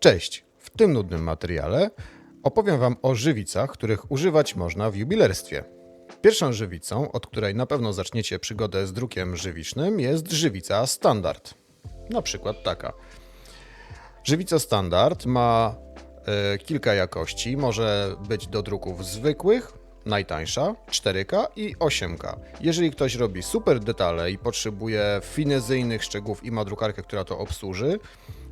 Cześć! W tym nudnym materiale opowiem Wam o żywicach, których używać można w jubilerstwie. Pierwszą żywicą, od której na pewno zaczniecie przygodę z drukiem żywicznym, jest żywica standard. Na przykład taka. Żywica standard ma e, kilka jakości. Może być do druków zwykłych, najtańsza, 4K i 8K. Jeżeli ktoś robi super detale i potrzebuje finezyjnych szczegółów i ma drukarkę, która to obsłuży,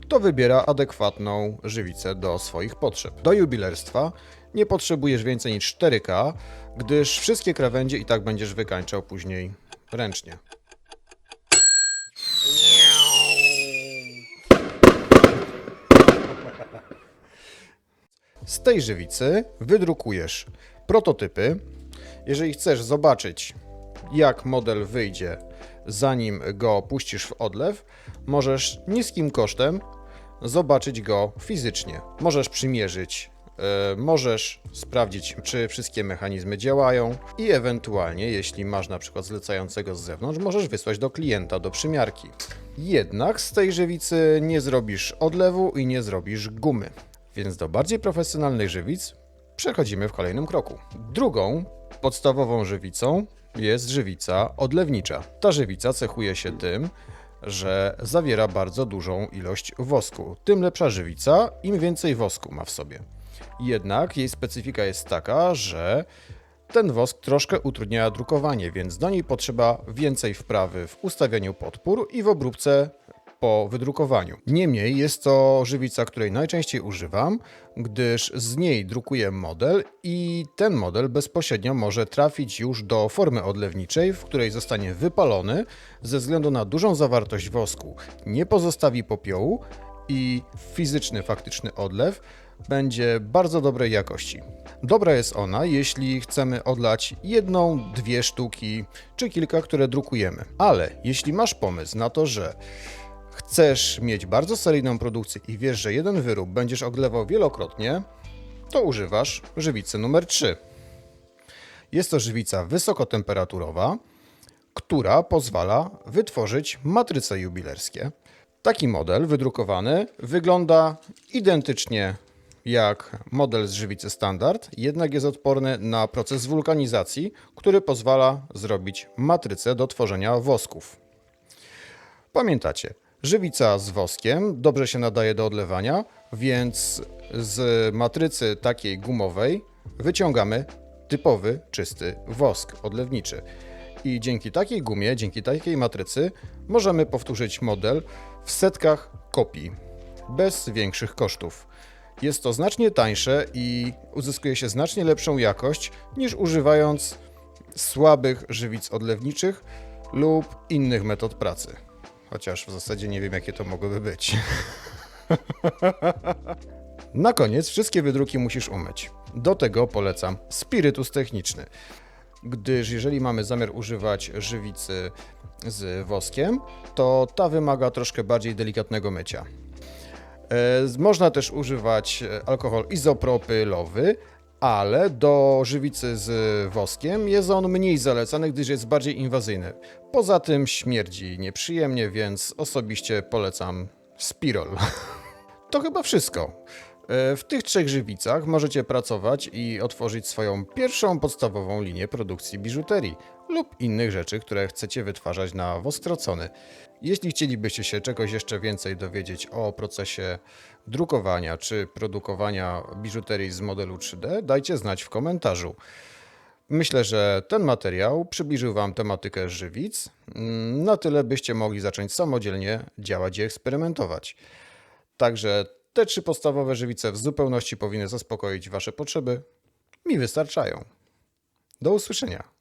to wybiera adekwatną żywicę do swoich potrzeb. Do jubilerstwa nie potrzebujesz więcej niż 4K, gdyż wszystkie krawędzie i tak będziesz wykańczał później ręcznie. Z tej żywicy wydrukujesz prototypy. Jeżeli chcesz zobaczyć, jak model wyjdzie, zanim go puścisz w odlew, możesz niskim kosztem zobaczyć go fizycznie. Możesz przymierzyć, e, możesz sprawdzić, czy wszystkie mechanizmy działają i ewentualnie, jeśli masz na przykład zlecającego z zewnątrz, możesz wysłać do klienta do przymiarki. Jednak z tej żywicy nie zrobisz odlewu i nie zrobisz gumy. Więc do bardziej profesjonalnych żywic przechodzimy w kolejnym kroku. Drugą podstawową żywicą jest żywica odlewnicza. Ta żywica cechuje się tym, że zawiera bardzo dużą ilość wosku. Tym lepsza żywica, im więcej wosku ma w sobie. Jednak jej specyfika jest taka, że ten wosk troszkę utrudnia drukowanie, więc do niej potrzeba więcej wprawy w ustawianiu podpór i w obróbce po wydrukowaniu. Niemniej jest to żywica, której najczęściej używam, gdyż z niej drukuję model i ten model bezpośrednio może trafić już do formy odlewniczej, w której zostanie wypalony ze względu na dużą zawartość wosku. Nie pozostawi popiołu i fizyczny, faktyczny odlew będzie bardzo dobrej jakości. Dobra jest ona, jeśli chcemy odlać jedną, dwie sztuki czy kilka, które drukujemy. Ale jeśli masz pomysł na to, że chcesz mieć bardzo seryjną produkcję i wiesz, że jeden wyrób będziesz odlewał wielokrotnie, to używasz żywicy numer 3. Jest to żywica wysokotemperaturowa, która pozwala wytworzyć matryce jubilerskie. Taki model wydrukowany wygląda identycznie jak model z żywicy standard, jednak jest odporny na proces wulkanizacji, który pozwala zrobić matrycę do tworzenia wosków. Pamiętacie, żywica z woskiem dobrze się nadaje do odlewania, więc z matrycy takiej gumowej wyciągamy typowy, czysty wosk odlewniczy. I dzięki takiej gumie, dzięki takiej matrycy możemy powtórzyć model w setkach kopii, bez większych kosztów. Jest to znacznie tańsze i uzyskuje się znacznie lepszą jakość niż używając słabych żywic odlewniczych lub innych metod pracy. Chociaż w zasadzie nie wiem, jakie to mogłyby być. Na koniec wszystkie wydruki musisz umyć. Do tego polecam spirytus techniczny, gdyż jeżeli mamy zamiar używać żywicy z woskiem, to ta wymaga troszkę bardziej delikatnego mycia. E, Można też używać e, alkohol izopropylowy, ale do żywicy z woskiem jest on mniej zalecany, gdyż jest bardziej inwazyjny. Poza tym śmierdzi nieprzyjemnie, więc osobiście polecam Spirol. To chyba wszystko. E, W tych trzech żywicach możecie pracować i otworzyć swoją pierwszą podstawową linię produkcji biżuterii lub innych rzeczy, które chcecie wytwarzać na wostrocony. Jeśli chcielibyście się czegoś jeszcze więcej dowiedzieć o procesie drukowania czy produkowania biżuterii z modelu 3D, dajcie znać w komentarzu. Myślę, że ten materiał przybliżył Wam tematykę żywic, mm, na tyle byście mogli zacząć samodzielnie działać i eksperymentować. Także te trzy podstawowe żywice w zupełności powinny zaspokoić Wasze potrzeby. Mi wystarczają. Do usłyszenia.